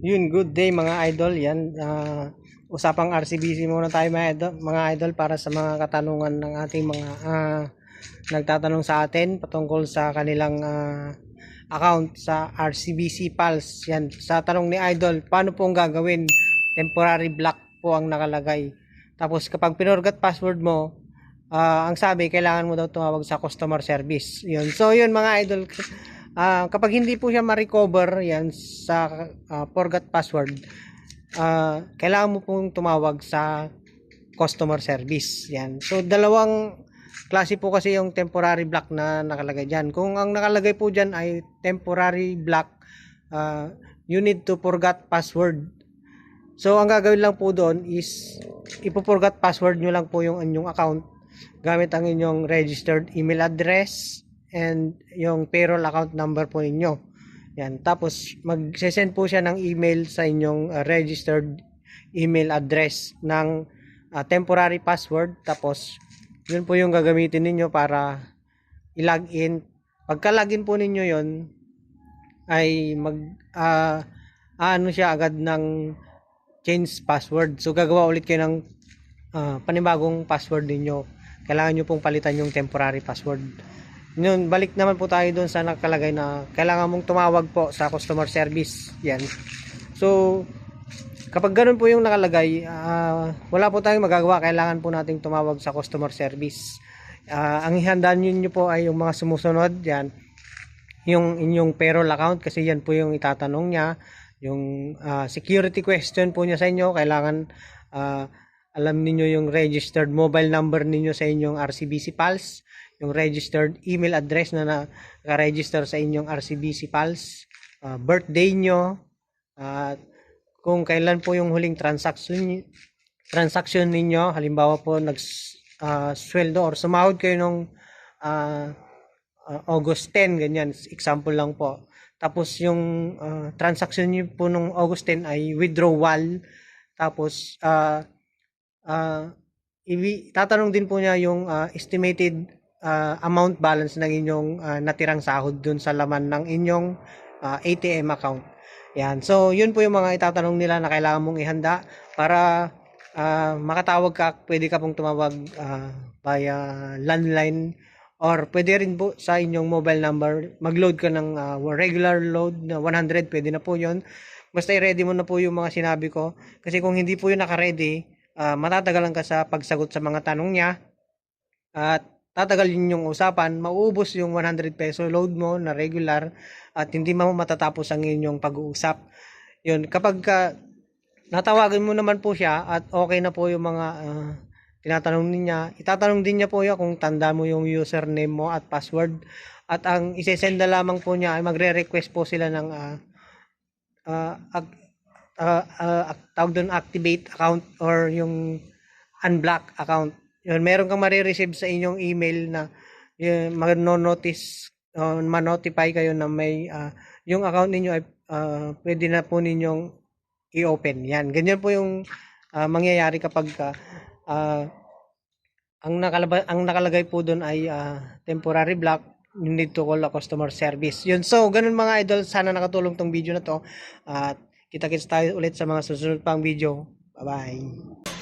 Yun, good day mga idol. Yan, ah, usapang RCBC muna tayo mga idol, mga idol para sa mga katanungan ng ating mga ah, nagtatanong sa atin patungkol sa kanilang ah, account sa RCBC Pulse. Yan, sa tanong ni idol, paano pong gagawin? Temporary block po ang nakalagay. Tapos kapag pinorgat password mo, ah, ang sabi, kailangan mo daw tumawag sa customer service. Yun. So, yun mga idol, Ah, kapag hindi po siya ma-recover yan sa ah, forgot password, ah, kailangan mo pong tumawag sa customer service. Yan. So dalawang klase po kasi yung temporary block na nakalagay diyan. Kung ang nakalagay po diyan ay temporary block, ah, you need to forgot password. So ang gagawin lang po doon is ipo-forgot password nyo lang po yung inyong account gamit ang inyong registered email address and yung payroll account number po ninyo. Yan. Tapos, mag-send po siya ng email sa inyong uh, registered email address ng uh, temporary password. Tapos, yun po yung gagamitin ninyo para i-login. Pagka-login po ninyo yon ay mag ah, ano siya agad ng change password. So, gagawa ulit kayo ng ah, panibagong password ninyo. Kailangan nyo pong palitan yung temporary password. Yun, balik naman po tayo doon sa nakalagay na kailangan mong tumawag po sa customer service. Yan. So, kapag ganun po yung nakalagay, ah, wala po tayong magagawa. Kailangan po nating tumawag sa customer service. Ah, ang ihanda nyo po ay yung mga sumusunod. Yan. Yung inyong payroll account kasi yan po yung itatanong niya. Yung ah, security question po niya sa inyo. Kailangan ah, alam niyo yung registered mobile number ninyo sa inyong RCBC Pulse yung registered email address na naka-register sa inyong RCBC Pulse, uh, birthday nyo, at kung kailan po yung huling transaction transaction ninyo, halimbawa po nag uh, sweldo or sumahod kayo nung uh, uh, August 10, ganyan, example lang po. Tapos yung uh, transaction niyo po nung August 10 ay withdrawal. Tapos uh, uh, iwi, tatanong din po niya yung uh, estimated uh, amount balance ng inyong uh, natirang sahod dun sa laman ng inyong uh, ATM account. Yan. So, yun po yung mga itatanong nila na kailangan mong ihanda para uh, makatawag ka, pwede ka pong tumawag uh, via landline or pwede rin po sa inyong mobile number, mag-load ka ng uh, regular load na 100, pwede na po yon Basta i-ready mo na po yung mga sinabi ko. Kasi kung hindi po yun naka-ready, uh, matatagalan ka sa pagsagot sa mga tanong niya. At tatagal yun yung usapan, mauubos yung 100 peso load mo na regular at hindi mo matatapos ang inyong pag-uusap. Yun, kapag ka, natawagan mo naman po siya at okay na po yung mga uh, tinatanong niya, itatanong din niya po yan kung tanda mo yung username mo at password at ang isesend na lamang po niya ay magre-request po sila ng uh, uh, uh, uh, uh, tawag doon activate account or yung unblock account yun, meron kang marireceive sa inyong email na yun, mag-notice uh, ma-notify kayo na may uh, yung account ninyo ay uh, pwede na po ninyong i-open. Yan, ganyan po yung uh, mangyayari kapag uh, uh, ang nakalaba, ang nakalagay po doon ay uh, temporary block you need to call a customer service. Yun, so ganun mga idol, sana nakatulong tong video na to at uh, kita-kits tayo ulit sa mga susunod pang video. Bye-bye.